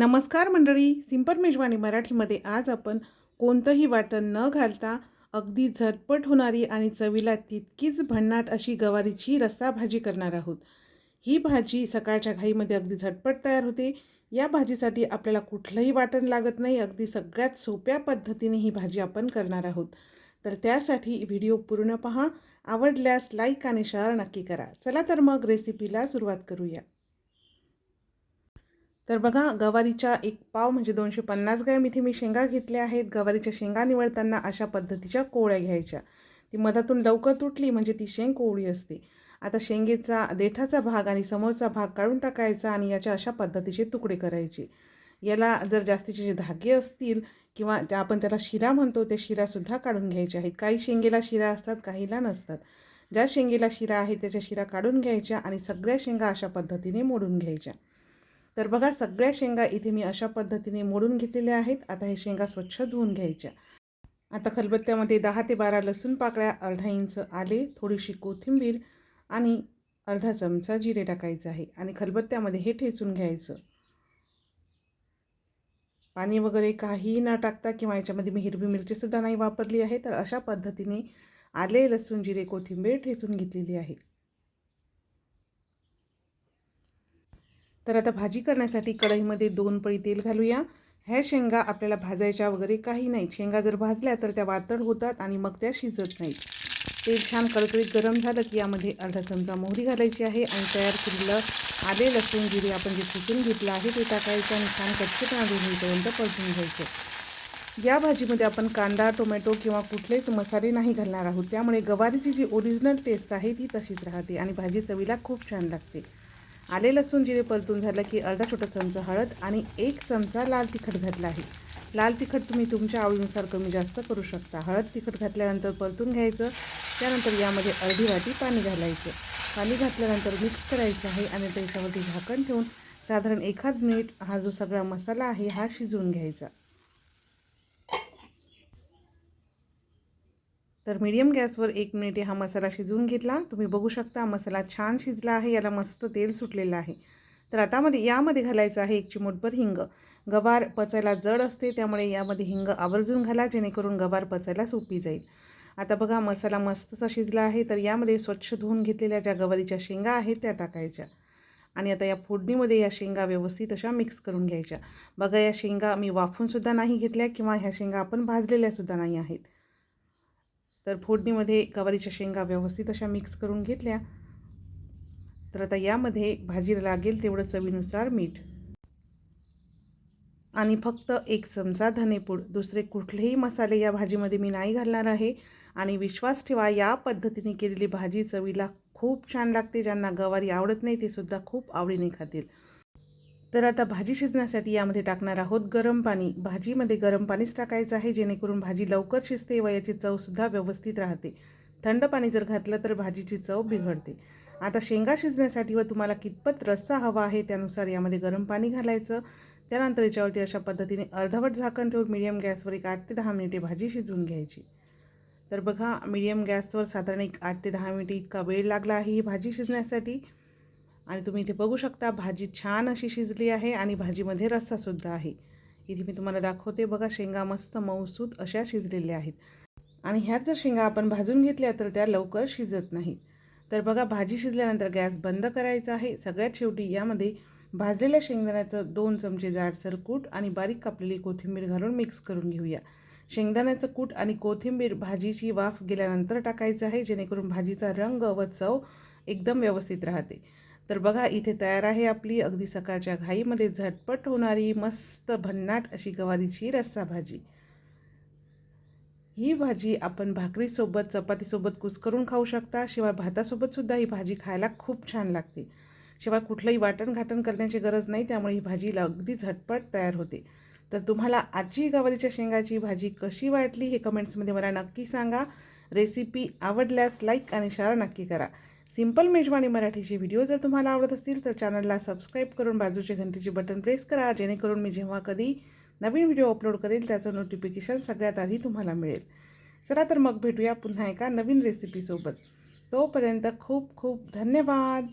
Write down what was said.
नमस्कार मंडळी सिंपल मेजवानी मराठीमध्ये आज आपण कोणतंही वाटण न घालता अगदी झटपट होणारी आणि चवीला तितकीच भन्नाट अशी गवारीची रस्सा भाजी करणार आहोत. ही भाजी सकाळच्या घाईमध्ये अगदी झटपट तयार होते. या भाजीसाठी आपल्याला कुठलंही वाटण लागत नाही. अगदी सगळ्यात सोप्या पद्धतीने ही भाजी आपण करणार आहोत. तर त्यासाठी व्हिडिओ पूर्ण पहा. आवडल्यास लाईक आणि शेअर नक्की करा. चला तर मग रेसिपीला सुरुवात करूया. तर बघा गवारीच्या एक पाव म्हणजे दोनशे पन्नास ग्रॅम इथे मी शेंगा घेतल्या आहेत. गवारीच्या शेंगा निवडताना अशा पद्धतीच्या कोवळ्या घ्यायच्या. ती मधातून लवकर तुटली म्हणजे ती शेंग कोवळी असते. आता शेंगेचा देठाचा भाग आणि समोरचा भाग काढून टाकायचा आणि याच्या अशा पद्धतीचे तुकडे करायचे. याला जर जास्तीचे जे धागे असतील किंवा त्या आपण त्याला शिरा म्हणतो त्या शिरासुद्धा काढून घ्यायच्या आहेत. काही शेंगेला शिरा असतात काहीला नसतात. ज्या शेंगेला शिरा आहे त्याच्या शिरा काढून घ्यायच्या आणि सगळ्या शेंगा अशा पद्धतीने मोडून घ्यायच्या. तर बघा सगळ्या शेंगा इथे मी अशा पद्धतीने मोडून घेतलेल्या आहेत. आता हे शेंगा स्वच्छ धुवून घ्यायच्या. आता खलबत्त्यामध्ये दहा ते बारा लसूण पाकळ्या अर्धा इंच आले थोडीशी कोथिंबीर आणि अर्धा चमचा जिरे टाकायचं आहे आणि खलबत्त्यामध्ये हे ठेचून घ्यायचं. पाणी वगैरे काहीही न टाकता किंवा याच्यामध्ये मी हिरवी मिरचीसुद्धा नाही वापरली आहे तर अशा पद्धतीने आले लसूण जिरे कोथिंबीर ठेचून घेतलेली आहे. तर आता भाजी करण्यासाठी कढईमध्ये दोन पळी तेल घालूया. ह्या शेंगा आपल्याला भाजायच्या वगैरे काही नाही शेंगा जर भाजल्या तर त्या वातड होतात आणि मग त्या शिजत नाहीत. तेल छान कडकडीत गरम झालं की यामध्ये अर्धा चमचा मोहरी घालायची आहे आणि तयार केलेलं आले लसूण जिरे आपण जे फुटून घेतलं आहे ते टाकायचं आणि छान कच्चेपणा होईपर्यंत परतून घ्यायचं. या भाजीमध्ये आपण कांदा टोमॅटो किंवा कुठलेच मसाले नाही घालणार आहोत. त्यामुळे गवारीची जी ओरिजिनल टेस्ट आहे ती तशीच राहते आणि भाजी चवीला खूप छान लागते. आले लसूण जिरे परतून झालं की अर्धा छोटा चमचा हळद आणि एक चमचा लाल तिखट घातला आहे. लाल तिखट तुम्ही तुमच्या आवडीनुसार कमी जास्त करू शकता. हळद तिखट घातल्यानंतर परतून घ्यायचं त्यानंतर यामध्ये अर्धी वाटी पाणी घालायचं. पाणी घातल्यानंतर मिक्स करायचं आहे आणि त्याच्यावरती झाकण ठेवून साधारण एखाद मिनिट हा जो सगळा मसाला आहे हा शिजवून घ्यायचा. तर मीडियम गॅसवर एक मिनिट हा मसाला शिजवून घेतला. तुम्ही बघू शकता मसाला छान शिजला आहे याला मस्त तेल सुटलेलं आहे. तर आता मध्ये यामध्ये घालायचं आहे एक चिमूटभर हिंग. गवार पचायला जड असते त्यामुळे यामध्ये हिंग आवर्जून घाला जेणेकरून गवार पचायला सोपी जाईल. आता बघा मसाला मस्तचा शिजला आहे तर यामध्ये स्वच्छ धुवून घेतलेल्या ज्या गवारीच्या शेंगा आहेत त्या टाकायच्या. आणि आता या फोडणीमध्ये या शेंगा व्यवस्थित अशा मिक्स करून घ्यायच्या. बघा या शेंगा मी वाफूनसुद्धा नाही घेतल्या किंवा ह्या शेंगा आपण भाजलेल्यासुद्धा नाही आहेत. तर फोडणीमध्ये गवारीच्या शेंगा व्यवस्थित अशा मिक्स करून घेतल्या. तर आता यामध्ये भाजीला लागेल तेवढं चवीनुसार मीठ. आणि फक्त एक चमचा धनेपूड. दुसरे कुठलेही मसाले या भाजीमध्ये मी नाही घालणार आहे. आणि विश्वास ठेवा या पद्धतीने केलेली भाजी चवीला खूप छान लागते. ज्यांना गवारी आवडत नाही ते सुद्धा खूप आवडीने खातील. तर आता भाजी शिजण्यासाठी यामध्ये टाकणार आहोत गरम पाणी. भाजीमध्ये गरम पाणीच टाकायचं आहे जेणेकरून भाजी लवकर शिजते व याची चवसुद्धा व्यवस्थित राहते. थंड पाणी जर घातलं तर भाजीची चव बिघडते. आता शेंगा शिजण्यासाठी व तुम्हाला कितपत रस्सा हवा आहे त्यानुसार यामध्ये गरम पाणी घालायचं. त्यानंतर याच्यावरती अशा पद्धतीने अर्धवट झाकण ठेवून मिडियम गॅसवर एक आठ ते दहा मिनिटे भाजी शिजवून घ्यायची. तर बघा मिडियम गॅसवर साधारण एक आठ ते दहा मिनिटे इतका वेळ लागला आहे ही भाजी शिजण्यासाठी. आणि तुम्ही इथे बघू शकता भाजी छान अशी शिजली आहे आणि भाजीमध्ये रस्सासुद्धा आहे. इथे मी तुम्हाला दाखवते बघा शेंगा मस्त मऊसूत अशा शिजलेल्या आहेत. आणि ह्याच जर शेंगा आपण भाजून घेतल्या तर त्या लवकर शिजत नाहीत. तर बघा भाजी शिजल्यानंतर गॅस बंद करायचा आहे. सगळ्यात शेवटी यामध्ये भाजलेल्या शेंगदाण्याचं दोन चमचे जाडसर कूट आणि बारीक कापलेली कोथिंबीर घालून मिक्स करून घेऊया. शेंगदाण्याचं कूट आणि कोथिंबीर भाजीची वाफ गेल्यानंतर टाकायचं आहे जेणेकरून भाजीचा रंग व चव एकदम व्यवस्थित राहते. तर बघा इथे तयार आहे आपली अगदी सकाळच्या घाईमध्ये झटपट होणारी मस्त भन्नाट अशी गवारीची रस्सा भाजी. ही भाजी आपण भाकरीसोबत चपातीसोबत कुस्करून खाऊ शकता. शिवाय भातासोबतसुद्धा ही भाजी खायला खूप छान लागते. शिवाय कुठलंही वाटण घाटण करण्याची गरज नाही त्यामुळे ही भाजीला अगदी झटपट तयार होते. तर तुम्हाला आजची गवारीच्या शेंगाची भाजी कशी वाटली हे कमेंट्समध्ये मला नक्की सांगा. रेसिपी आवडल्यास लाईक आणि शेअर नक्की करा. सिंपल मेजवानी मराठीचे व्हिडिओ जर तुम्हाला आवडत असतील तर चॅनलला सबस्क्राईब करून बाजूचे घंटीचे बटन प्रेस करा जेणेकरून मी जेव्हा कधी नवीन व्हिडिओ अपलोड करेल त्याचं नोटिफिकेशन सगळ्यात आधी तुम्हाला मिळेल. चला तर मग भेटूया पुन्हा एका नवीन रेसिपीसोबत तोपर्यंत खूप खूप धन्यवाद!